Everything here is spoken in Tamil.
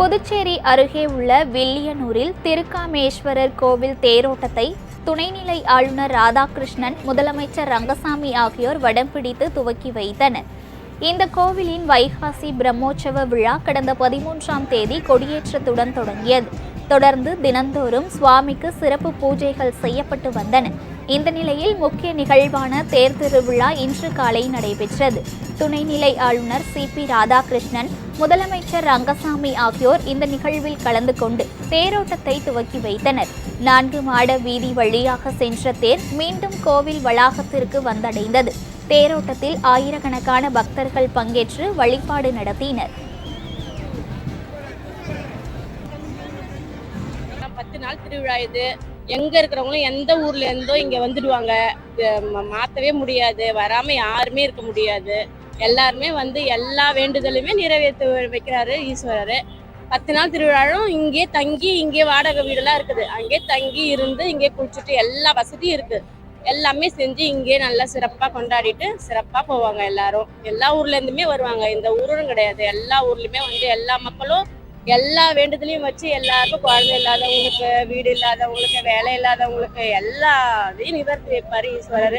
புதுச்சேரி அருகே உள்ள வில்லியனூரில் திருக்காமேஸ்வரர் கோவில் தேரோட்டத்தை துணைநிலை ஆளுநர் ராதாகிருஷ்ணன் முதலமைச்சர் ரங்கசாமி ஆகியோர் வடம் பிடித்து துவக்கி வைத்தனர். இந்த கோவிலின் வைகாசி பிரம்மோற்சவ விழா கடந்த பதிமூன்றாம் தேதி கொடியேற்றத்துடன் தொடங்கியது. தொடர்ந்து தினந்தோறும் சுவாமிக்கு சிறப்பு பூஜைகள் செய்யப்பட்டு வந்தன. இந்த நிலையில் முக்கிய நிகழ்வான தேர் திருவிழா இன்று காலை நடைபெற்றது. துணைநிலை ஆளுநர் சி. பி. ராதாகிருஷ்ணன் முதலமைச்சர் ரங்கசாமி ஆகியோர் இந்த நிகழ்வில் கலந்து கொண்டு தேரோட்டத்தை துவக்கி வைத்தனர். நான்கு மாட வீதி வழியாக சென்ற தேர் மீண்டும் கோவில் வளாகத்திற்கு வந்தடைந்தது. தேரோட்டத்தில் ஆயிரக்கணக்கான பக்தர்கள் பங்கேற்று வழிபாடு நடத்தினர். பத்து நாள் திருவிழா இது. எங்க இருக்கிறவங்களும் எந்த ஊர்ல இருந்தோ இங்க வந்துடுவாங்க. மாத்தவே முடியாது. வராம யாருமே இருக்க முடியாது. எல்லாருமே வந்து எல்லா வேண்டுதலுமே நிறைவேற்ற வைக்கிறாரு ஈஸ்வரர். பத்து நாள் திருவிழாவும் இங்கே தங்கி இங்கே வாடகை வீடெல்லாம் இருக்குது. அங்கே தங்கி இருந்து இங்கே குளிச்சுட்டு எல்லா வசதியும் இருக்கு. எல்லாமே செஞ்சு இங்கே நல்லா சிறப்பாக கொண்டாடிட்டு சிறப்பாக போவாங்க எல்லாரும். எல்லா ஊர்லேருந்துமே வருவாங்க. இந்த ஊரும் கிடையாது. எல்லா ஊர்லேயுமே வந்து எல்லா மக்களும் எல்லா வேண்டுதலையும் வச்சு எல்லாருக்கும் குழந்தை இல்லாதவங்களுக்கு வீடு இல்லாதவங்களுக்கு வேலை இல்லாதவங்களுக்கு எல்லா இதையும் நிவர்த்தி வைப்பார் ஈஸ்வரர்.